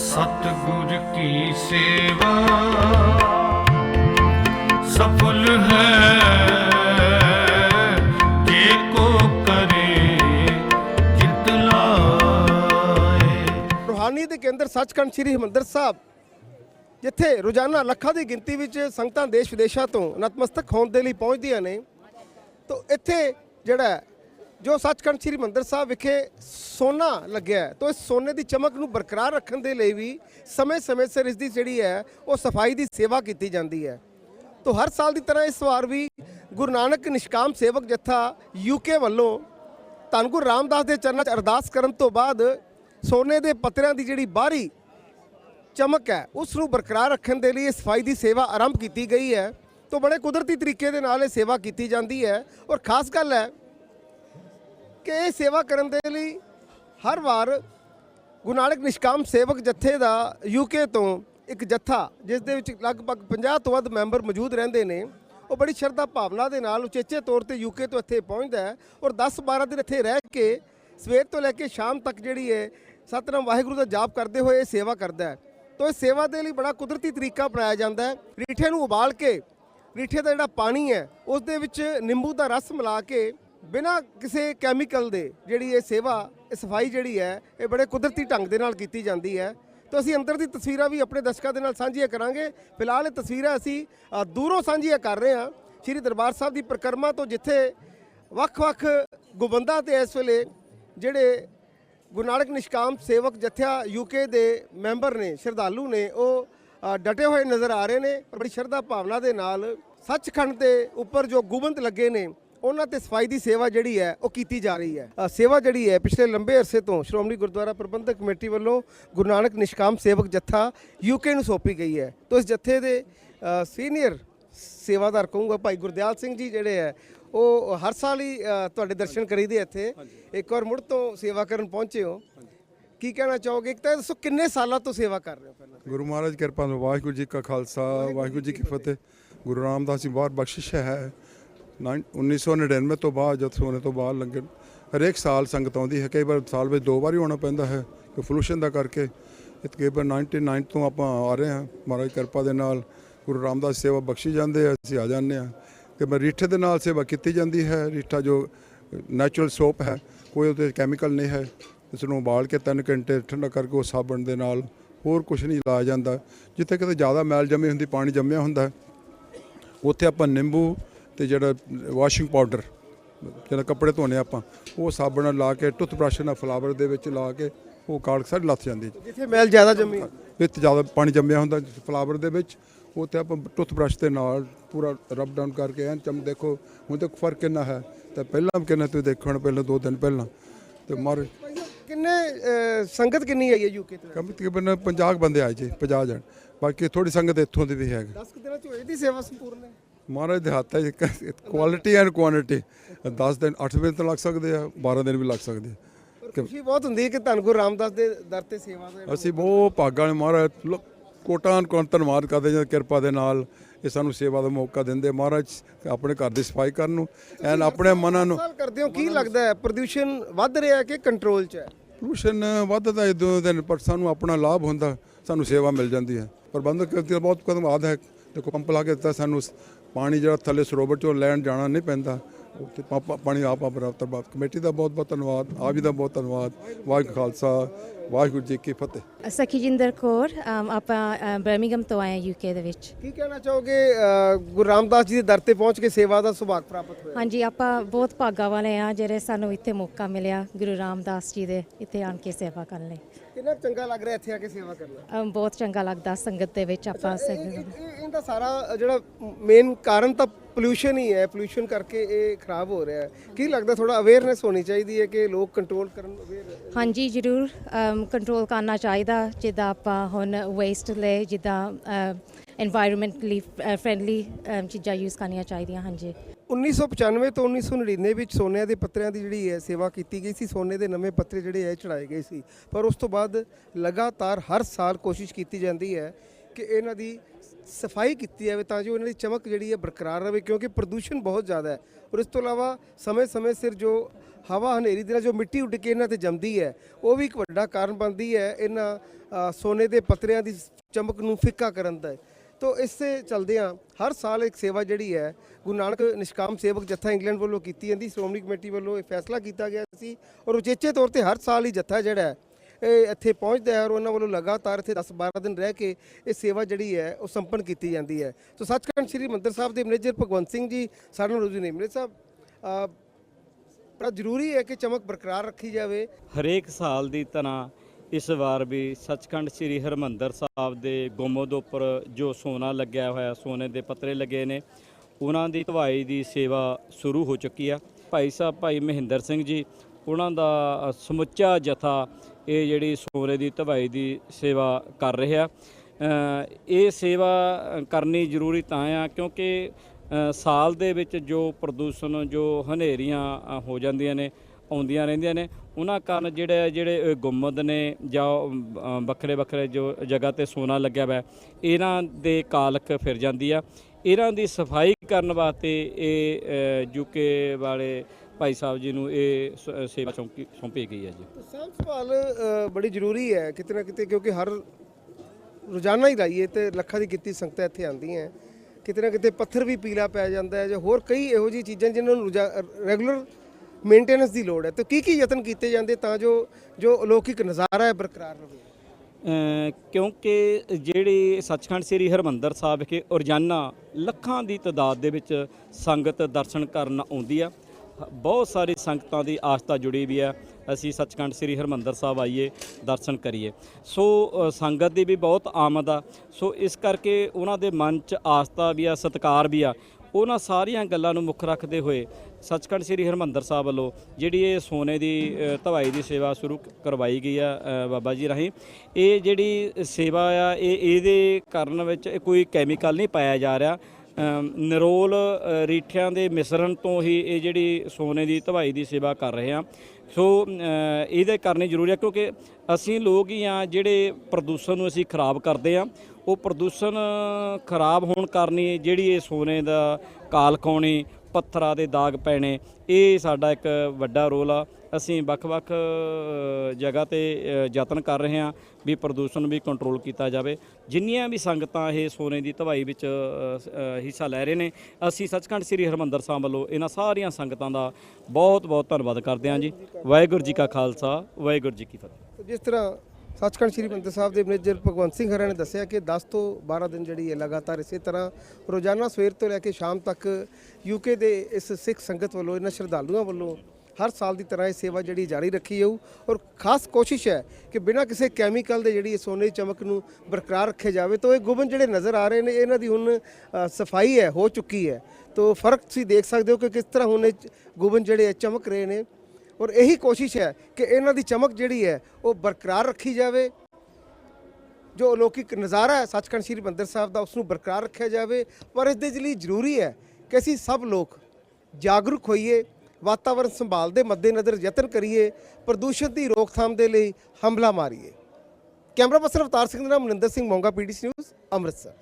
सतगुर की सेवा सफल है जे को करे चित लाए ਰੂਹਾਨੀ ਦੇ ਕੇਂਦਰ ਸੱਚਖੰਡ ਸ੍ਰੀ ਹਰਿਮੰਦਰ ਸਾਹਿਬ ਜਿੱਥੇ ਰੋਜ਼ਾਨਾ ਲੱਖਾਂ ਦੀ ਗਿਣਤੀ ਵਿੱਚ ਸੰਗਤਾਂ ਦੇਸ਼ ਵਿਦੇਸ਼ਾਂ ਤੋਂ ਨਤਮਸਤਕ ਹੋਣ ਦੇ ਲਈ ਪਹੁੰਚਦੀਆਂ ਨੇ ਤੋਂ ਇੱਥੇ ਜਿਹੜਾ ਹੈ, ਜੋ ਸੱਚਖੰਡ ਸ੍ਰੀ ਮੰਦਰ ਸਾਹਿਬ ਵਿਖੇ ਸੋਨਾ ਲੱਗਿਆ ਹੈ, ਤੋਂ ਇਸ ਸੋਨੇ ਦੀ ਚਮਕ ਨੂੰ ਬਰਕਰਾਰ ਰੱਖਣ ਦੇ ਲਈ ਵੀ ਸਮੇਂ-ਸਮੇਂ ਸਿਰ ਇਸ ਦੀ ਜਿਹੜੀ ਹੈ, ਉਹ ਸਫ਼ਾਈ ਦੀ ਸੇਵਾ ਕੀਤੀ ਜਾਂਦੀ ਹੈ। ਤਾਂ ਹਰ ਸਾਲ ਦੀ ਤਰ੍ਹਾਂ ਇਸ ਵਾਰ ਵੀ ਗੁਰੂ ਨਾਨਕ ਨਿਸ਼ਕਾਮ ਸੇਵਕ ਜਥਾ ਯੂਕੇ ਵੱਲੋਂ ਧੰਨ ਗੁਰੂ ਰਾਮਦਾਸ ਦੇ ਚਰਨਾਂ 'ਚ ਅਰਦਾਸ ਕਰਨ ਤੋਂ ਬਾਅਦ ਸੋਨੇ ਦੇ ਪੱਤਰਿਆਂ ਦੀ ਜਿਹੜੀ ਬਾਹਰੀ ਚਮਕ ਹੈ, ਉਸ ਨੂੰ ਬਰਕਰਾਰ ਰੱਖਣ ਦੇ ਲਈ ਇਹ ਸਫ਼ਾਈ ਦੀ ਸੇਵਾ ਆਰੰਭ ਕੀਤੀ ਗਈ ਹੈ। ਤੋਂ ਬੜੇ ਕੁਦਰਤੀ ਤਰੀਕੇ ਦੇ ਨਾਲ ਇਹ ਸੇਵਾ ਕੀਤੀ ਜਾਂਦੀ ਹੈ ਔਰ ਖਾਸ ਗੱਲ ਹੈ ਕਿ ਇਹ ਸੇਵਾ ਕਰਨ ਦੇ ਲਈ ਹਰ ਵਾਰ ਗੁਰੂ ਨਾਨਕ ਨਿਸ਼ਕਾਮ ਸੇਵਕ ਜਥੇ ਦਾ ਯੂਕੇ ਤੋਂ ਇੱਕ ਜੱਥਾ, ਜਿਸ ਦੇ ਵਿੱਚ ਲਗਭਗ 50 ਤੋਂ ਵੱਧ ਮੈਂਬਰ ਮੌਜੂਦ ਰਹਿੰਦੇ ਨੇ, ਉਹ ਬੜੀ ਸ਼ਰਧਾ ਭਾਵਨਾ ਦੇ ਨਾਲ ਉਚੇਚੇ ਤੌਰ ਤੇ ਯੂਕੇ ਤੋਂ ਇੱਥੇ ਪਹੁੰਚਦਾ ਹੈ ਔਰ 10-12 ਦਿਨ ਇੱਥੇ ਰਹਿ ਕੇ ਸਵੇਰ ਤੋਂ ਲੈ ਕੇ ਸ਼ਾਮ ਤੱਕ ਜਿਹੜੀ ਹੈ ਸਤਨਾਮ ਵਾਹਿਗੁਰੂ ਦਾ ਜਾਪ ਕਰਦੇ ਹੋਏ ਇਹ ਸੇਵਾ ਕਰਦਾ ਹੈ। ਤੋਂ ਇਸ ਸੇਵਾ ਦੇ ਲਈ ਬੜਾ ਕੁਦਰਤੀ ਤਰੀਕਾ ਅਪਣਾਇਆ ਜਾਂਦਾ ਹੈ। ਰੀਠੇ ਨੂੰ ਉਬਾਲ ਕੇ, ਰੀਠੇ ਦਾ ਜਿਹੜਾ ਪਾਣੀ ਹੈ, ਉਸ ਦੇ ਵਿੱਚ ਨਿੰਬੂ ਦਾ ਰਸ ਮਿਲਾ ਕੇ ਬਿਨਾਂ ਕਿਸੇ ਕੈਮੀਕਲ ਦੇ ਜਿਹੜੀ ਇਹ ਸੇਵਾ ਇਹ ਸਫ਼ਾਈ ਜਿਹੜੀ ਹੈ ਇਹ ਬੜੇ ਕੁਦਰਤੀ ਢੰਗ ਦੇ ਨਾਲ ਕੀਤੀ ਜਾਂਦੀ ਹੈ। ਤਾਂ ਅਸੀਂ ਅੰਦਰ ਦੀ ਤਸਵੀਰਾਂ ਵੀ ਆਪਣੇ ਦਰਸ਼ਕਾਂ ਦੇ ਨਾਲ ਸਾਂਝੀਆਂ ਕਰਾਂਗੇ। ਫਿਲਹਾਲ ਇਹ ਤਸਵੀਰਾਂ ਅਸੀਂ ਅ, ਦੂਰੋਂ ਸਾਂਝੀਆਂ ਕਰ ਰਹੇ ਹਾਂ। ਸ਼੍ਰੀ ਦਰਬਾਰ ਸਾਹਿਬ ਦੀ ਪਰਿਕਰਮਾ ਤੋਂ ਜਿੱਥੇ ਵੱਖ-ਵੱਖ ਗੁਬੰਦਾਂ ਤੇ ਇਸ ਵੇਲੇ ਜਿਹੜੇ ਗੁਰੂ ਨਾਨਕ ਨਿਸ਼ਕਾਮ ਸੇਵਕ ਜਥਿਆ ਯੂਕੇ ਦੇ ਮੈਂਬਰ ਨੇ ਸ਼ਰਧਾਲੂ ਨੇ ਉਹ ਅ, ਡਟੇ ਹੋਏ ਨਜ਼ਰ ਆ ਰਹੇ ਨੇ। ਔਰ ਬੜੀ ਸ਼ਰਧਾ ਭਾਵਨਾ ਦੇ ਨਾਲ ਸੱਚਖੰਡ ਦੇ ਉੱਪਰ ਜੋ ਗੁਬੰਦ ਲੱਗੇ ਨੇ ਉਹਨਾਂ ਤੇ ਸਫ਼ਾਈ ਦੀ ਸੇਵਾ ਜਿਹੜੀ ਹੈ ਉਹ ਕੀਤੀ ਜਾ ਰਹੀ ਹੈ। ਸੇਵਾ ਜਿਹੜੀ ਹੈ ਪਿਛਲੇ ਲੰਬੇ ਅਰਸੇ ਤੋਂ ਸ਼੍ਰੋਮਣੀ ਗੁਰਦੁਆਰਾ ਪ੍ਰਬੰਧਕ ਕਮੇਟੀ ਵੱਲੋਂ ਗੁਰੂ ਨਾਨਕ ਨਿਸ਼ਕਾਮ ਸੇਵਕ ਜਥਾ ਯੂਕੇ ਨੂੰ ਸੌਂਪੀ ਗਈ ਹੈ। ਤੋਂ ਇਸ ਜਥੇ ਦੇ ਸੀਨੀਅਰ ਸੇਵਾਦਾਰ ਕਹੂੰਗਾ ਭਾਈ ਗੁਰਦਿਆਲ ਸਿੰਘ ਜੀ ਜਿਹੜੇ ਹੈ ਉਹ ਹਰ ਸਾਲ ਹੀ ਤੁਹਾਡੇ ਦਰਸ਼ਨ ਕਰੀਦੇ ਇੱਥੇ। ਇੱਕ ਵਾਰ ਮੁੜ ਤੋਂ ਸੇਵਾ ਕਰਨ ਪਹੁੰਚੇ ਹੋ। ਕੀ ਕਹਿਣਾ ਚਾਹੋਗੇ? ਇੱਕ ਤਾਂ ਦੱਸੋ ਕਿੰਨੇ ਸਾਲਾਂ ਤੋਂ ਸੇਵਾ ਕਰ ਰਹੇ ਹੋ ਪਹਿਲਾਂ? ਗੁਰੂ ਮਹਾਰਾਜ ਕਿਰਪਾ ਨਾਲ ਵਾਹਿਗੁਰੂ ਜੀ ਕਾ ਖਾਲਸਾ ਵਾਹਿਗੁਰੂ ਜੀ ਕੀ ਫਤਿਹ। ਗੁਰੂ ਰਾਮਦਾਸ ਜੀ ਬਹੁਤ ਬਖਸ਼ਿਸ਼ ਹੈ। 1999 ਤੋਂ ਬਾਅਦ, ਜਦ ਸੋਨੇ ਤੋਂ ਬਾਅਦ ਲੰਗਰ ਹਰੇਕ ਸਾਲ ਸੰਗਤ ਆਉਂਦੀ ਹੈ। ਕਈ ਵਾਰ ਸਾਲ ਵਿੱਚ ਦੋ ਵਾਰੀ ਆਉਣਾ ਪੈਂਦਾ ਹੈ, ਕਿ ਪੋਲੂਸ਼ਨ ਦਾ ਕਰਕੇ। ਇਹ ਤਕਰੀਬਨ 99 ਤੋਂ ਆਪਾਂ ਆ ਰਹੇ ਹਾਂ। ਮਹਾਰਾਜ ਕਿਰਪਾ ਦੇ ਨਾਲ ਗੁਰੂ ਰਾਮਦਾਸ ਸੇਵਾ ਬਖਸ਼ੀ ਜਾਂਦੇ ਆ, ਅਸੀਂ ਆ ਜਾਂਦੇ ਆ ਕਿ ਮੈਂ ਰੀਠੇ ਦੇ ਨਾਲ ਸੇਵਾ ਕੀਤੀ ਜਾਂਦੀ ਹੈ। ਰੀਠਾ ਜੋ ਨੈਚੁਰਲ ਸੋਪ ਹੈ, ਕੋਈ ਉਹਦੇ ਕੈਮੀਕਲ ਨਹੀਂ ਹੈ। ਇਸ ਨੂੰ ਉਬਾਲ ਕੇ 3 ਘੰਟੇ ਠੰਡਾ ਕਰਕੇ ਉਹ ਸਾਬਣ ਦੇ ਨਾਲ ਹੋਰ ਕੁਝ ਨਹੀਂ ਲਾਇਆ ਜਾਂਦਾ। ਜਿੱਥੇ ਕਿਤੇ ਜ਼ਿਆਦਾ ਮੈਲ ਜੰਮੀ ਹੁੰਦੀ, ਪਾਣੀ ਜੰਮਿਆ ਹੁੰਦਾ ਉੱਥੇ ਆਪਾਂ ਨਿੰਬੂ ਤੇ ਜਿਹੜਾ ਵਾਸ਼ਿੰਗ ਪਾਊਡਰ ਜਿਹੜਾ ਕੱਪੜੇ ਧੋਨੇ ਆਪਾਂ ਉਹ ਸਾਬਣ ਨਾਲ ਲਾ ਕੇ ਟੁੱਥਬ੍ਰਸ਼ ਨਾਲ ਫਲਾਵਰ ਦੇ ਵਿੱਚ ਲਾ ਕੇ ਉਹ ਕਾਲਕ ਸਾਰੀ ਲੱਥ ਜਾਂਦੀ ਜਿੱਥੇ ਮੈਲ ਜ਼ਿਆਦਾ ਜੰਮੀ। ਵਿੱਚ ਜ਼ਿਆਦਾ ਪਾਣੀ ਜੰਮਿਆ ਹੁੰਦਾ ਫਲਾਵਰ ਦੇ ਵਿੱਚ ਉੱਥੇ ਆਪਾਂ ਟੁੱਥਬ੍ਰਸ਼ ਦੇ ਨਾਲ ਪੂਰਾ ਰਬ ਡਾਊਨ ਕਰਕੇ ਐਨ ਚਮ ਦੇਖੋ ਹੁਣ ਤੱਕ ਫ਼ਰਕ ਕਿੰਨਾ ਹੈ? ਤਾਂ ਪਹਿਲਾਂ ਕਿੰਨਾ ਤੁਸੀਂ ਦੇਖਣ ਪਹਿਲਾਂ ਦੋ ਦਿਨ ਪਹਿਲਾਂ। ਤੇ ਮਰ ਕਿੰਨੇ ਸੰਗਤ ਕਿੰਨੀ ਆਈ ਹੈ ਯੂਕੇ ਤੋਂ? ਕਮ ਤਕਰੀਬਨ 50 ਬੰਦੇ ਆਏ ਜੀ 50 ਜਣ। ਬਾਕੀ ਥੋੜੀ ਸੰਗਤ ਇੱਥੋਂ ਦੀ ਵੀ ਹੈਗੀ। 10 ਦਿਨਾਂ ਚ ਹੋਈ ਦੀ ਸੇਵਾ ਸੰਪੂਰਨ? ਹੈ ਮਹਾਰਾਜ ਦੇ ਹੱਥ ਹੈ ਕੁਆਲਿਟੀ ਐਂਡ ਕੁਆਂਟੀਟੀ 10 ਦਿਨ 8 ਦਿਨ ਤਾਂ ਲੱਗ ਸਕਦੇ ਆ 12 ਦਿਨ ਵੀ ਲੱਗ ਸਕਦੇ ਆ। ਖੁਸ਼ੀ ਬਹੁਤ ਹੁੰਦੀ ਹੈ ਕਿ ਧੰਨ ਗੁਰੂ ਰਾਮਦਾਸ ਦੇ ਦਰ ਤੇ ਸੇਵਾ ਦਾ ਅਸੀਂ ਬਹੁਤ ਭਾਗਾਂ ਨੇ ਮਹਾਰਾਜ ਕੋਟਾਂ ਕੋਟ ਧੰਨਵਾਦ ਕਰਦੇ ਹਾਂ ਕਿਰਪਾ ਦੇ ਨਾਲ ਇਹ ਸਾਨੂੰ ਸੇਵਾ ਦਾ ਮੌਕਾ ਦਿੰਦੇ ਮਹਾਰਾਜ ਆਪਣੇ ਘਰ ਦੀ ਸਫ਼ਾਈ ਕਰਨ ਨੂੰ ਐਨ ਆਪਣੇ ਮਨਾਂ ਨੂੰ ਕਰਦੇ ਹੋ? ਕੀ ਲੱਗਦਾ ਹੈ? ਪ੍ਰਦੂਸ਼ਣ ਵੱਧ ਰਿਹਾ ਹੈ ਕਿ ਕੰਟਰੋਲ 'ਚ ਹੈ? ਪੋਲੂਸ਼ਨ ਵੱਧਦਾ ਇਦੋਂ ਦਿਨ ਪਰ ਸਾਨੂੰ ਆਪਣਾ ਲਾਭ ਹੁੰਦਾ ਸਾਨੂੰ ਸੇਵਾ ਮਿਲ ਜਾਂਦੀ ਹੈ। ਪ੍ਰਬੰਧਕ ਦਾ ਬਹੁਤ ਕਦਮ ਆਦ ਹੈ। ਦੇਖੋ ਪੰਪ ਲਾ ਕੇ ਦਿੱਤਾ ਸਾਨੂੰ ਪਾਣੀ ਜਿਹੜਾ ਥੱਲੇ ਸਰੋਵਰ ਚੋਂ ਲੈਣ ਜਾਣਾ ਨਹੀਂ ਪੈਂਦਾ, ਉੱਥੇ ਪਾਣੀ ਆਪ ਆਪ ਬਰਾਬਰ ਬਾਤ ਕਮੇਟੀ ਦਾ ਬਹੁਤ ਬਹੁਤ ਧੰਨਵਾਦ, ਆਪ ਜੀ ਦਾ ਬਹੁਤ ਧੰਨਵਾਦ, ਵਾਹਿਗੁਰੂ ਖਾਲਸਾ। ਵਾਹਿਗੁਰੂ ਜੀ ਕੀ ਫਤਿਹ। ਸਖੀ ਜਿੰਦਰ ਕੌਰ ਆਪਾਂ ਬਰਮਿੰਗਮ ਤੋਂ ਆਏ ਯੂਕੇ ਦੇ ਵਿੱਚ। ਕੀ ਕਹਿਣਾ ਚਾਹੋਗੇ ਗੁਰੂ ਰਾਮਦਾਸ ਜੀ ਦੇ ਦਰ ਤੇ ਪਹੁੰਚ ਕੇ ਸੇਵਾ ਦਾ ਸੁਭਾਗ ਪ੍ਰਾਪਤ ਹੋਇਆ? ਹਾਂਜੀ ਆਪਾਂ ਬਹੁਤ ਭਾਗਾ ਵਾਲੇ ਆ ਜਿਹੜੇ ਸਾਨੂੰ ਇੱਥੇ ਮੌਕਾ ਮਿਲਿਆ ਗੁਰੂ ਰਾਮਦਾਸ ਜੀ ਦੇ ਇੱਥੇ ਆਣ ਕੇ ਸੇਵਾ ਕਰਨ ਲਈ। ਕਿੰਨਾ ਚੰਗਾ ਲੱਗ ਰਿਹਾ ਇੱਥੇ ਆ ਕੇ ਸੇਵਾ ਕਰਨਾ ਬਹੁਤ ਚੰਗਾ ਲੱਗਦਾ ਸੰਗਤ ਦੇ ਵਿੱਚ ਆਪਾਂ ਇਹ- ਸੇ- ਇਹ- ਇਹ- ਇਹਦਾ ਸਾਰਾ ਜਿਹੜਾ ਮੇਨ ਕਾਰਨ ਤਾਂ ਪੋਲੂਸ਼ਨ ਹੀ ਹੈ। ਪੋਲੂਸ਼ਨ ਕਰਕੇ ਇਹ ਖਰਾਬ ਹੋ ਰਿਹਾ ਹੈ। ਕੀ ਲੱਗਦਾ ਥੋੜਾ ਅਵੇਅਰਨੈਸ ਹੋਣੀ ਚਾਹੀਦੀ ਹੈ ਕਿ ਲੋਕ ਕੰਟਰੋਲ ਕਰਨ ਅਵੇਅਰ ਹਾਂਜੀ ਜ਼ਰੂਰ। ਕੰਟਰੋਲ ਕਰਨਾ ਚਾਹੀਦਾ, ਜਿੱਦਾਂ ਆਪਾਂ ਹੁਣ ਵੇਸਟ ਲੈ, ਜਿੱਦਾਂ এনवायरमेंटਲੀ ਫਰੈਂਡਲੀ ਚੀਜ਼ਾਂ ਯੂਜ਼ ਕਰਨੀਆਂ ਚਾਹੀਦੀਆਂ, ਹਾਂਜੀ। 1995 ਤੋਂ 1999 ਵਿੱਚ ਸੋਨੇ ਦੇ ਪੱਤਰਿਆਂ ਦੀ ਜਿਹੜੀ ਹੈ ਸੇਵਾ ਕੀਤੀ ਗਈ ਸੀ, ਸੋਨੇ ਦੇ ਨਵੇਂ ਪੱਤਰੇ ਜਿਹੜੇ ਹੈ ਚੜਾਏ ਗਏ ਸੀ। ਪਰ ਉਸ ਤੋਂ ਬਾਅਦ ਲਗਾਤਾਰ ਹਰ ਸਾਲ ਕੋਸ਼ਿਸ਼ ਕੀਤੀ ਜਾਂਦੀ ਹੈ ਕਿ ਇਹਨਾਂ ਦੀ ਸਫ਼ਾਈ ਕੀਤੀ ਜਾਵੇ ਤਾਂ ਜੋ ਇਹਨਾਂ ਦੀ ਚਮਕ ਜਿਹੜੀ ਹੈ ਬਰਕਰਾਰ ਰਹੇ, ਕਿਉਂਕਿ ਪ੍ਰਦੂਸ਼ਣ ਬਹੁਤ ਜ਼ਿਆਦਾ ਹੈ। ਔਰ ਇਸ ਤੋਂ ਇਲਾਵਾ ਸਮੇਂ-ਸਮੇਂ ਸਿਰ ਜੋ ਹਵਾ ਹਨੇਰੀ ਦੇ ਨਾਲ ਜੋ ਮਿੱਟੀ ਉੱਡ ਕੇ ਇਹਨਾਂ ਤੇ ਜੰਮਦੀ ਹੈ, ਉਹ ਵੀ ਇੱਕ ਵੱਡਾ ਕਾਰਨ ਬਣਦੀ ਹੈ ਇਹਨਾਂ ਸੋਨੇ ਦੇ ਪੱਤਰਿਆਂ ਦੀ ਚਮਕ ਨੂੰ ਫਿੱਕਾ ਕਰਨ ਦਾ। ਤੋ ਇਸੇ ਚਲਦਿਆਂ ਹਰ ਸਾਲ ਇੱਕ ਸੇਵਾ ਜਿਹੜੀ ਹੈ, ਗੁਰੂ ਨਾਨਕ ਨਿਸ਼ਕਾਮ ਸੇਵਕ ਜੱਥਾ ਇੰਗਲੈਂਡ ਵੱਲੋਂ ਕੀਤੀ ਜਾਂਦੀ। ਸ਼੍ਰੋਮਣੀ ਕਮੇਟੀ ਵੱਲੋਂ ਇਹ ਫੈਸਲਾ ਕੀਤਾ ਗਿਆ ਸੀ। ਔਰ ਉਚੇਚੇ ਤੌਰ ਤੇ ਹਰ ਸਾਲ ਹੀ ਜੱਥਾ ਜਿਹੜਾ ਹੈ ਇੱਥੇ ਪਹੁੰਚਦਾ ਹੈ ਔਰ ਉਹਨਾਂ ਵੱਲੋਂ ਲਗਾਤਾਰ ਇੱਥੇ 10-12 ਦਿਨ ਰਹਿ ਕੇ ਇਹ ਸੇਵਾ ਜਿਹੜੀ ਹੈ ਉਹ ਸੰਪੰਨ ਕੀਤੀ ਜਾਂਦੀ ਹੈ। ਸੋ ਸੱਚਖੰਡ ਸ੍ਰੀ ਮੰਦਰ ਸਾਹਿਬ ਦੇ ਮੈਨੇਜਰ ਭਗਵੰਤ ਸਿੰਘ ਜੀ ਸਾਡੇ ਨਾਲ ਰੋਜ਼ੀ ਨੇ। ਮੈਨੇਜਰ ਸਾਹਿਬ ਅ, ਬੜਾ ਜ਼ਰੂਰੀ ਹੈ ਕਿ ਚਮਕ ਬਰਕਰਾਰ ਰੱਖੀ ਜਾਵੇ। ਹਰੇਕ ਸਾਲ ਦੀ ਤਰ੍ਹਾਂ ਇਸ ਵਾਰ ਵੀ ਸੱਚਖੰਡ ਸ੍ਰੀ ਹਰਮੰਦਰ ਸਾਹਿਬ ਦੇ ਗੁੰਮਦ ਉੱਪਰ ਜੋ ਸੋਨਾ ਲੱਗਿਆ ਹੋਇਆ ਸੋਨੇ ਦੇ ਪੱਤਰੇ ਲੱਗੇ ਨੇ ਉਹਨਾਂ ਦੀ ਧਵਾਈ ਦੀ ਸੇਵਾ ਸ਼ੁਰੂ ਹੋ ਚੁੱਕੀ ਆ। ਭਾਈ ਸਾਹਿਬ ਭਾਈ ਮਹਿੰਦਰ ਸਿੰਘ ਜੀ ਉਹਨਾਂ ਦਾ ਸਮੁੱਚਾ ਜਥਾ ਇਹ ਜਿਹੜੀ ਸੋਨੇ ਦੀ ਧਵਾਈ ਦੀ ਸੇਵਾ ਕਰ ਰਿਹਾ ਇਹ ਸੇਵਾ ਕਰਨੀ ਜ਼ਰੂਰੀ ਤਾਂ ਆ ਕਿਉਂਕਿ ਸਾਲ ਦੇ ਵਿੱਚ ਜੋ ਪ੍ਰਦੂਸ਼ਣ, ਜੋ ਹਨੇਰੀਆਂ ਹੋ ਜਾਂਦੀਆਂ ਨੇ, ਆਉਂਦੀਆਂ ਰਹਿੰਦੀਆਂ ਨੇ, ਉਹਨਾਂ ਕਾਰਨ ਜਿਹੜੇ ਜਿਹੜੇ ਗੁੰਮਦ ਨੇ ਜਾਂ ਵੱਖਰੇ ਵੱਖਰੇ ਜੋ ਜਗ੍ਹਾ ਤੇ ਸੋਨਾ ਲੱਗਿਆ ਹੋਇਆ ਇਹਨਾਂ ਦੇ ਕਾਲਕ ਫਿਰ ਜਾਂਦੀ ਆ। ਇਹਨਾਂ ਦੀ ਸਫ਼ਾਈ ਕਰਨ ਵਾਸਤੇ ਇਹ ਯੂਕੇ ਵਾਲੇ ਭਾਈ ਸਾਹਿਬ ਜੀ ਨੂੰ ਇਹ ਸੇਵਾ ਸੌਂਪੀ ਸੌਂਪੀ ਗਈ ਹੈ ਜੀ। ਸਾਂਭ ਸੰਭਾਲ ਬੜੀ ਜ਼ਰੂਰੀ ਹੈ ਕਿਤੇ ਨਾ ਕਿਤੇ ਕਿਉਂਕਿ ਹਰ ਰੋਜ਼ਾਨਾ ਹੀ ਲਾਈਏ ਤੇ ਲੱਖਾਂ ਦੀ ਕੀਤੀ ਸੰਗਤਾਂ ਇੱਥੇ ਆਉਂਦੀਆਂ ਕਿਤੇ ਨਾ ਕਿਤੇ ਪੱਥਰ ਵੀ ਪੀਲਾ ਪੈ ਜਾਂਦਾ ਹੈ ਜਾਂ ਹੋਰ ਕਈ ਇਹੋ ਜਿਹੀ ਚੀਜ਼ਾਂ ਜਿਨ੍ਹਾਂ ਨੂੰ ਰੈਗੂਲਰ ਮੇਨਟੇਨੈਂਸ ਦੀ ਲੋੜ ਹੈ। ਤੇ ਕੀ ਕੀ ਯਤਨ ਕੀਤੇ ਜਾਂਦੇ ਤਾਂ ਜੋ ਜੋ ਅਲੌਕਿਕ ਨਜ਼ਾਰਾ ਹੈ ਬਰਕਰਾਰ ਰਹੇ? ਕਿਉਂਕਿ ਜਿਹੜੀ ਸੱਚਖੰਡ ਸ੍ਰੀ ਹਰਮੰਦਰ ਸਾਹਿਬ ਵਿਖੇ ਰੋਜ਼ਾਨਾ ਲੱਖਾਂ ਦੀ ਤਾਦਾਦ ਦੇ ਵਿੱਚ ਸੰਗਤ ਦਰਸ਼ਨ ਕਰਨ ਆਉਂਦੀ ਆ। ਬਹੁਤ ਸਾਰੀ ਸੰਗਤਾਂ ਦੀ ਆਸਥਾ ਜੁੜੀ ਵੀ ਆ। ਅਸੀਂ ਸੱਚਖੰਡ ਸ੍ਰੀ ਹਰਮੰਦਰ ਸਾਹਿਬ ਆਈਏ, ਦਰਸ਼ਨ ਕਰੀਏ। ਸੋ ਸੰਗਤ ਦੀ ਵੀ ਬਹੁਤ ਆਮਦ ਆ। ਸੋ, ਇਸ ਕਰਕੇ ਉਹਨਾਂ ਦੇ ਮਨ 'ਚ ਆਸਥਾ ਵੀ ਆ, ਸਤਿਕਾਰ ਵੀ ਆ। ਉਹਨਾਂ ਸਾਰੀਆਂ ਗੱਲਾਂ ਨੂੰ ਮੁੱਖ ਰੱਖਦੇ ਹੋਏ ਸੱਚਖੰਡ ਸ੍ਰੀ ਹਰਮੰਦਰ ਸਾਹਿਬ ਵੱਲੋਂ ਜਿਹੜੀ ਇਹ ਸੋਨੇ ਦੀ ਧਵਾਈ ਦੀ ਸੇਵਾ ਸ਼ੁਰੂ ਕਰਵਾਈ ਗਈ ਆ ਬਾਬਾ ਜੀ ਰਾਹੀਂ। ਇਹ ਜਿਹੜੀ ਸੇਵਾ ਆ, ਇਹ ਇਹਦੇ ਕਰਨ ਵਿੱਚ ਕੋਈ ਕੈਮੀਕਲ ਨਹੀਂ ਪਾਇਆ ਜਾ ਰਿਹਾ। ਨਿਰੋਲ ਰੀਠਿਆਂ ਦੇ ਮਿਸ਼ਰਣ ਤੋਂ ਹੀ ਇਹ ਜਿਹੜੀ ਸੋਨੇ ਦੀ ਧਵਾਈ ਦੀ ਸੇਵਾ ਕਰ ਰਹੇ ਆ। ਸੋ ਇਹਦੇ ਕਰਨੀ ਜ਼ਰੂਰੀ ਹੈ ਕਿਉਂਕਿ ਅਸੀਂ ਲੋਕ ਹੀ ਆ ਜਿਹੜੇ ਪ੍ਰਦੂਸ਼ਣ ਨੂੰ ਅਸੀਂ ਖਰਾਬ ਕਰਦੇ ਆ। ਉਹ ਪ੍ਰਦੂਸ਼ਣ ਖਰਾਬ ਹੋਣ ਕਰਨੀ ਜਿਹੜੀ ਇਹ ਸੋਨੇ ਦਾ ਕਾਲ ਕਾਉਣੀ ਪੱਥਰਾਂ ਦੇ ਦਾਗ ਪੈਣੇ, ਇਹ ਸਾਡਾ ਇੱਕ ਵੱਡਾ ਰੋਲ ਆ। ਅਸੀਂ ਵੱਖ-ਵੱਖ ਜਗ੍ਹਾ ਤੇ ਯਤਨ ਕਰ ਰਹੇ ਹਾਂ ਵੀ ਪ੍ਰਦੂਸ਼ਣ ਵੀ ਕੰਟਰੋਲ ਕੀਤਾ ਜਾਵੇ। ਜਿੰਨੀਆਂ ਵੀ ਸੰਗਤਾਂ ਇਹ ਸੋਨੇ ਦੀ ਧਵਾਈ ਵਿੱਚ ਹਿੱਸਾ ਲੈ ਰਹੇ ਨੇ, ਅਸੀਂ ਸੱਚਖੰਡ ਸ੍ਰੀ ਹਰਮੰਦਰ ਸਾਹਿਬ ਵੱਲੋਂ ਇਹਨਾਂ ਸਾਰੀਆਂ ਸੰਗਤਾਂ ਦਾ ਬਹੁਤ-ਬਹੁਤ ਧੰਨਵਾਦ ਕਰਦੇ ਹਾਂ ਜੀ। ਵਾਹਿਗੁਰੂ ਜੀ ਕਾ ਖਾਲਸਾ, ਵਾਹਿਗੁਰੂ ਜੀ ਕੀ ਫਤਿਹ। ਜਿਸ ਤਰ੍ਹਾਂ ਸੱਚਖੰਡ ਸ੍ਰੀ ਮੰਦਰ ਸਾਹਿਬ ਦੇ ਮੈਨੇਜਰ ਭਗਵੰਤ ਸਿੰਘ ਹਰਾ ਨੇ ਦੱਸਿਆ ਕਿ 10 ਤੋਂ 12 ਦਿਨ ਜਿਹੜੀ ਹੈ ਲਗਾਤਾਰ ਇਸੇ ਤਰ੍ਹਾਂ ਰੋਜ਼ਾਨਾ ਸਵੇਰ ਤੋਂ ਲੈ ਕੇ ਸ਼ਾਮ ਤੱਕ ਯੂਕੇ ਦੇ ਇਸ ਸਿੱਖ ਸੰਗਤ ਵੱਲੋਂ ਇਹਨਾਂ ਸ਼ਰਧਾਲੂਆਂ ਵੱਲੋਂ ਹਰ ਸਾਲ ਦੀ ਤਰ੍ਹਾਂ ਇਹ ਸੇਵਾ ਜਿਹੜੀ ਜਾਰੀ ਰੱਖੀ ਜਾਊ ਔਰ ਖਾਸ ਕੋਸ਼ਿਸ਼ ਹੈ ਕਿ ਬਿਨਾਂ ਕਿਸੇ ਕੈਮੀਕਲ ਦੇ ਜਿਹੜੀ ਸੋਨੇ ਦੀ ਚਮਕ ਨੂੰ ਬਰਕਰਾਰ ਰੱਖਿਆ ਜਾਵੇ, ਤਾਂ ਇਹ ਗੁਬਨ ਜਿਹੜੇ ਨਜ਼ਰ ਆ ਰਹੇ ਨੇ, ਇਹਨਾਂ ਦੀ ਹੁਣ ਸਫ਼ਾਈ ਹੈ, ਹੋ ਚੁੱਕੀ ਹੈ। ਤਾਂ ਫ਼ਰਕ ਤੁਸੀਂ ਦੇਖ ਸਕਦੇ ਹੋ ਕਿ ਕਿਸ ਤਰ੍ਹਾਂ ਹੁਣ ਇਹ ਗੁਬਨ ਜਿਹੜੇ ਚਮਕ ਰਹੇ ਨੇ ਔਰ ਇਹੀ ਕੋਸ਼ਿਸ਼ ਹੈ ਕਿ ਇਹਨਾਂ ਦੀ ਚਮਕ ਜਿਹੜੀ ਹੈ ਉਹ ਬਰਕਰਾਰ ਰੱਖੀ ਜਾਵੇ। ਜੋ ਅਲੌਕਿਕ ਨਜ਼ਾਰਾ ਹੈ, ਸੱਚਖੰਡ ਸ੍ਰੀ ਮੰਦਰ ਸਾਹਿਬ ਦਾ ਉਸ ਨੂੰ ਬਰਕਰਾਰ ਰੱਖਿਆ ਜਾਵੇ। ਪਰ ਇਸ ਦੇ ਲਈ ਜ਼ਰੂਰੀ ਹੈ ਕਿ ਅਸੀਂ ਸਭ ਲੋਕ ਜਾਗਰੂਕ ਹੋਈਏ ਵਾਤਾਵਰਣ ਸੰਭਾਲ ਦੇ ਮੱਦੇਨਜ਼ਰ ਯਤਨ ਕਰੀਏ, ਪ੍ਰਦੂਸ਼ਣ ਦੀ ਰੋਕਥਾਮ ਦੇ ਲਈ ਹਮਲਾ ਮਾਰੀਏ। ਕੈਮਰਾ ਪਰਸਨ ਅਵਤਾਰ ਸਿੰਘ ਦੇ ਨਾਲ ਮਨਿੰਦਰ ਸਿੰਘ ਮੋਂਗਾ, ਪੀਡੀਸੀ ਨਿਊਜ਼, ਅੰਮ੍ਰਿਤਸਰ।